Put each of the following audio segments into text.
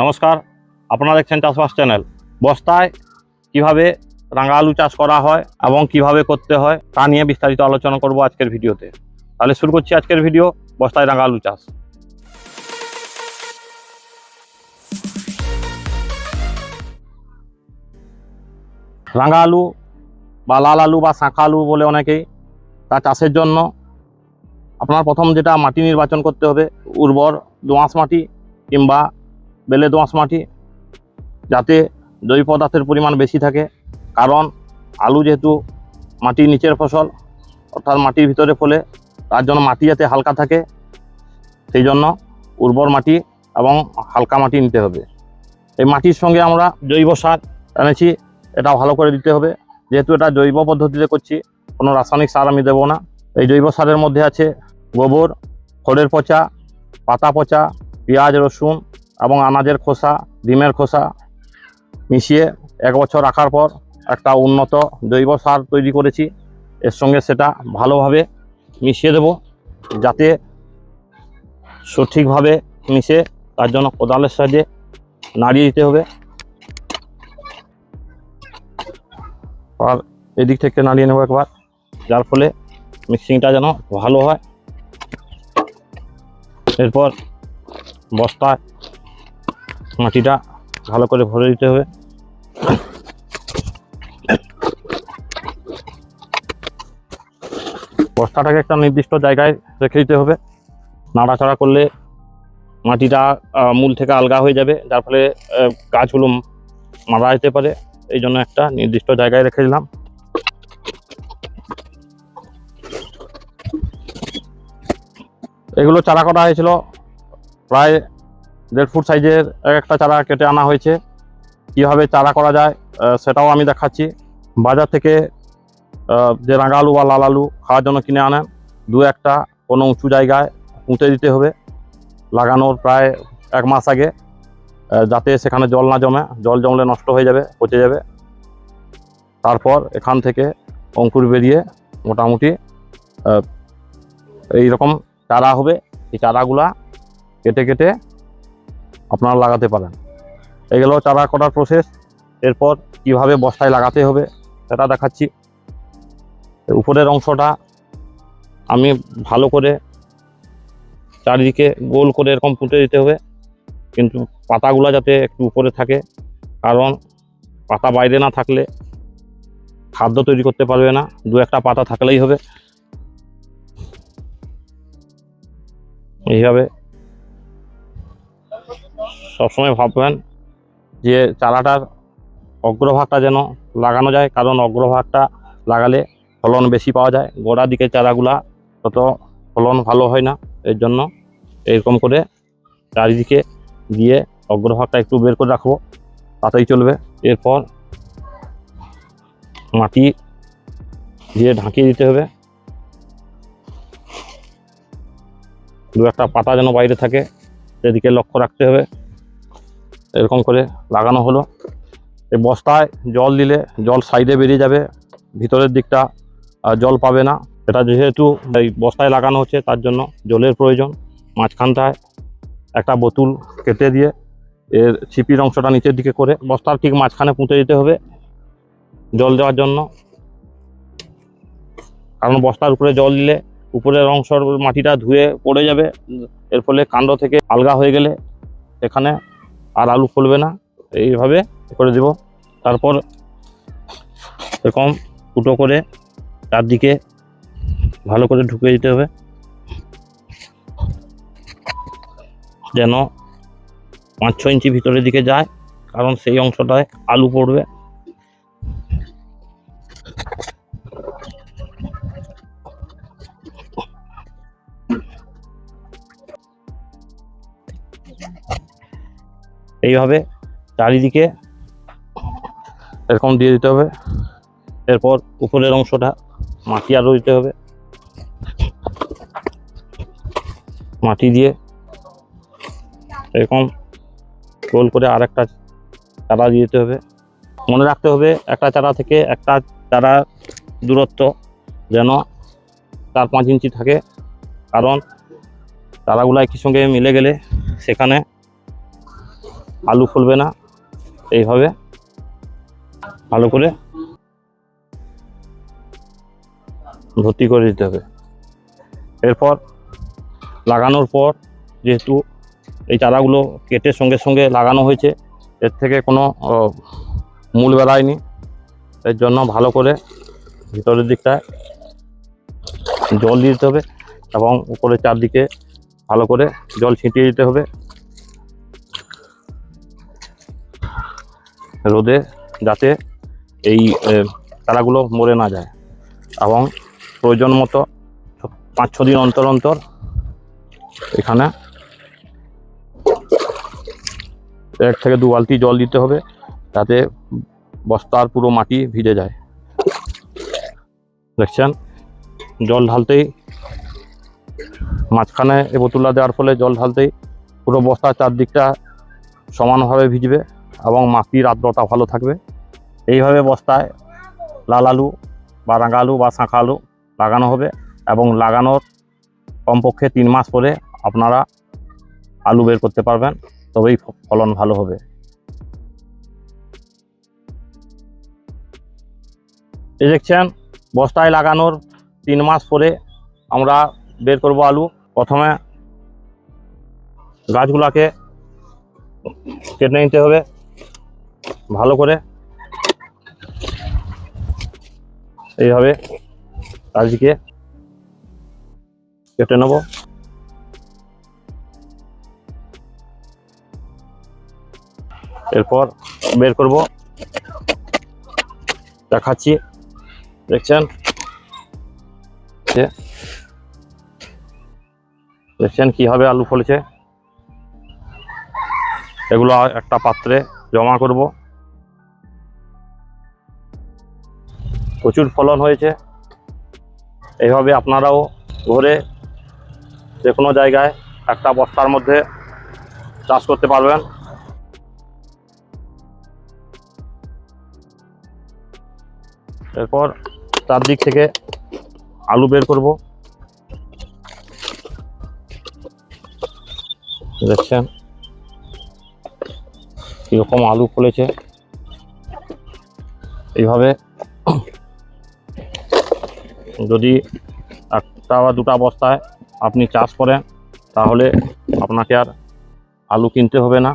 নমস্কার, আপনারা দেখছেন চাষবাস চ্যানেল। বস্তায় কীভাবে রাঙা আলু চাষ করা হয় এবং কীভাবে করতে হয় তা নিয়ে বিস্তারিত আলোচনা করব আজকের ভিডিওতে। তাহলে শুরু করছি আজকের ভিডিও, বস্তায় রাঙা আলু চাষ। রাঙা আলু বা লাল আলু বা শাঁখা আলু বলে অনেকেই তা চাষের জন্য আপনার প্রথম যেটা মাটি নির্বাচন করতে হবে, উর্বর দোঁয়াশ মাটি কিংবা বেলে দোঁয়াশ মাটি, যাতে জৈব পদার্থের পরিমাণ বেশি থাকে। কারণ আলু যেহেতু মাটির নিচের ফসল, অর্থাৎ মাটির ভিতরে ফলে তার জন্য মাটি যাতে হালকা থাকে, সেই জন্য উর্বর মাটি এবং হালকা মাটি নিতে হবে। এই মাটির সঙ্গে আমরা জৈব সার এনেছি এটা ভালো করে দিতে হবে। যেহেতু এটা জৈব পদ্ধতিতে করছি, কোনো রাসায়নিক সার আমি দেবো না। এই জৈব সারের মধ্যে আছে গোবর, খড়ের পচা, পাতা পচা, পেঁয়াজ, রসুন এবং আনাজের খোসা, ডিমের খোসা মিশিয়ে এক বছর রাখার পর একটা উন্নত জৈব সার তৈরি করেছি। এর সঙ্গে সেটা ভালোভাবে মিশিয়ে দেব যাতে সঠিকভাবে মিশে তার জন্য কোদালের সাহায্যে নাড়িয়ে দিতে হবে। আর এদিক থেকে নাড়িয়ে নেব একবার, যার ফলে মিক্সিংটা যেন ভালো হয়। এরপর বস্তায় মাটিটা ভালো করে ভরে দিতে হবে। বস্তাটাকে একটা নির্দিষ্ট জায়গায় রেখে দিতে হবে। নাড়াচাড়া করলে মাটিটা মূল থেকে আলগা হয়ে যাবে, যার ফলে গাছগুলো মারা যেতে পারে। এই জন্য একটা নির্দিষ্ট জায়গায় রেখে দিলাম। এগুলো চারা করা হয়েছিল প্রায় দেড় ফুট সাইজের এক একটা চারা কেটে আনা হয়েছে। কীভাবে চারা করা যায় সেটাও আমি দেখাচ্ছি। বাজার থেকে যে রাঙা আলু বা লাল আলু খাওয়ার জন্য কিনে আনেন, দু একটা, কোনো উঁচু জায়গায় পুঁতে দিতে হবে। লাগানোর প্রায় এক মাস আগে যাতে সেখানে জল না জমে, জল জমলে নষ্ট হয়ে যাবে, পচে যাবে। তারপর এখান থেকে অঙ্কুর বেরিয়ে মোটামুটি এই রকম চারা হবে। এই চারাগুলা কেটে কেটে আপনারা লাগাতে পারেন। এগুলো চারা করার প্রসেস এরপর কীভাবে বস্তায় লাগাতে হবে সেটা দেখাচ্ছি। উপরের অংশটা আমি ভালো করে চারিদিকে গোল করে এরকম পুঁতে দিতে হবে। কিন্তু পাতাগুলো যাতে একটু উপরে থাকে। কারণ পাতা বাইরে না থাকলে খাদ্য তৈরি করতে পারবে না। দু একটা পাতা থাকলেই হবে। এইভাবে সবসময় ভাববেন যে চারাটার অগ্রভাগটা যেন লাগানো যায়, কারণ অগ্রভাগটা লাগালে ফলন বেশি পাওয়া যায়। গোড়ার দিকে চারাগুলা তত ফলন ভালো হয় না, এর জন্য এরকম করে চারিদিকে দিয়ে অগ্রভাগটা একটু বের করে রাখব, তাতেই চলবে। এরপর মাটি দিয়ে ঢাকিয়ে দিতে হবে। দু একটা পাতা যেন বাইরে থাকে, সেদিকে লক্ষ্য রাখতে হবে। এরকম করে লাগানো হলো। এই বস্তায় জল দিলে জল সাইডে বেরিয়ে যাবে, ভিতরের দিকটা জল পাবে না। এটা যেহেতু এই বস্তায় লাগানো হচ্ছে, তার জন্য জলের প্রয়োজন। মাঝখানটায় একটা বোতল কেটে দিয়ে এর ছিপির অংশটা নিচের দিকে করে বস্তার ঠিক মাঝখানে পুঁতে দিতে হবে জল দেওয়ার জন্য। কারণ বস্তার উপরে জল দিলে উপরের অংশর মাটিটা ধুয়ে পড়ে যাবে। এর ফলে কাণ্ড থেকে আলগা হয়ে গেলে এখানে আর আলু ফলবে না, এইভাবে করে দেব। তারপর এরকম ফুটো করে চারদিকে ভালো করে ঢুকে দিতে হবে। যেন পাঁচ ছ ইঞ্চি ভিতরের দিকে যায়, কারণ সেই অংশটায় আলু পড়বে। এইভাবে চারিদিকে এরকম দিয়ে দিতে হবে। এরপর উপরের অংশটা মাটি আরও দিতে হবে। মাটি দিয়ে এরকম গোল করে আর একটা চারা দিয়ে দিতে হবে। মনে রাখতে হবে, একটা চারা থেকে একটা চারা দূরত্ব যেন চার পাঁচ ইঞ্চি থাকে। কারণ চারাগুলো একই সঙ্গে মিলে গেলে সেখানে আলু ফুলবে না, এইভাবে ভালো করে ভর্তি করে দিতে হবে। এরপর লাগানোর পর যেহেতু এই চারাগুলো কেটে সঙ্গে সঙ্গে লাগানো হয়েছে, এর থেকে কোনো মূল বেড়ায়নি। এর জন্য ভালো করে ভিতরের দিকটায় জল দিতে হবে এবং উপরে চারদিকে ভালো করে জল ছিটিয়ে দিতে হবে। রোদে যাতে এই চারাগুলো মরে না যায়। এবং প্রয়োজন মতো পাঁচ ছ দিন অন্তর অন্তর এখানে এক থেকে দু বালতি জল দিতে হবে, যাতে বস্তার পুরো মাটি ভিজে যায়। দেখছেন? জল ঢালতেই, মাঝখানে এ বোতলটা দেওয়ার ফলে জল ঢালতেই পুরো বস্তার চারদিকটা সমানভাবে ভিজবে। এবং মাটির আর্দ্রতা ভালো থাকবে। এইভাবে বস্তায় লাল আলু বা রাঙা আলু বা শাঁখা আলু লাগানো হবে এবং লাগানোর কমপক্ষে তিন মাস পরে আপনারা আলু বের করতে পারবেন, তবেই ফলন ভালো হবে। এই দেখছেন, বস্তায় লাগানোর তিন মাস পরে আমরা বের করব আলু। প্রথমে গাছগুলাকে কেটে নিতে হবে। ভালো করে। এইভাবে চারিদিকে কেটে নেব। এরপর বের করব। দেখাচ্ছি। দেখছেন? দেখছেন কীভাবে আলু ফলেছে? এগুলো একটা পাত্রে জমা করব। প্রচুর ফলন হয়েছে। এইভাবে আপনারাও ঘরে যে কোনো জায়গায় একটা বস্তার মধ্যে চাষ করতে পারবেন। এরপর চারদিক থেকে আলু বের করব। দেখছেন? কীরকম আলু ফলেছে। এইভাবে যদি একটা বা দুটা বস্তায় আপনি চাষ করেন, তাহলে আপনাকে আর আলু কিনতে হবে না।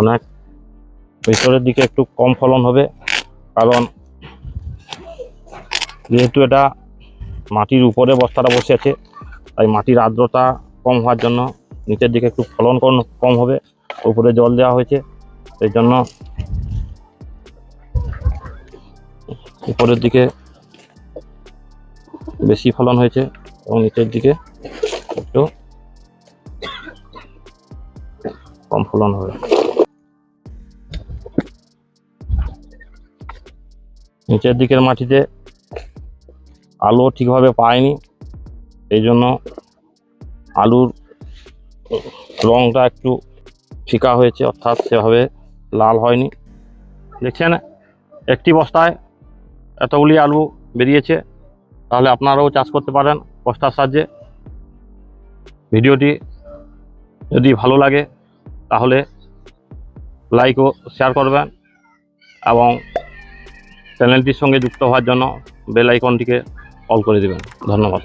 অনেক ভিতরের দিকে একটু কম ফলন হবে, কারণ যেহেতু এটা মাটির উপরে বস্তাটা বসে আছে, তাই মাটির আর্দ্রতা কম হওয়ার জন্য নিচের দিকে একটু ফলন কম হবে, উপরে জল দেওয়া হয়েছে, সেই জন্য উপরের দিকে বেশি ফলন হয়েছে এবং নিচের দিকে একটু কম ফলন হবে। নিচের দিকের মাটিতে আলো ঠিকভাবে পায়নি এই জন্য আলুর রংটা একটু ফিকা হয়েছে, অর্থাৎ সেভাবে লাল হয়নি। দেখছেন, একটি বস্তায় এতগুলি আলু বেরিয়েছে, তাহলে আপনারাও চাষ করতে পারেন বস্তার সাহায্যে। ভিডিওটি যদি ভালো লাগে তাহলে লাইক ও শেয়ার করবেন এবং চ্যানেলটির সঙ্গে যুক্ত হওয়ার জন্য বেল আইকনটিকে অল করে দেবেন। ধন্যবাদ।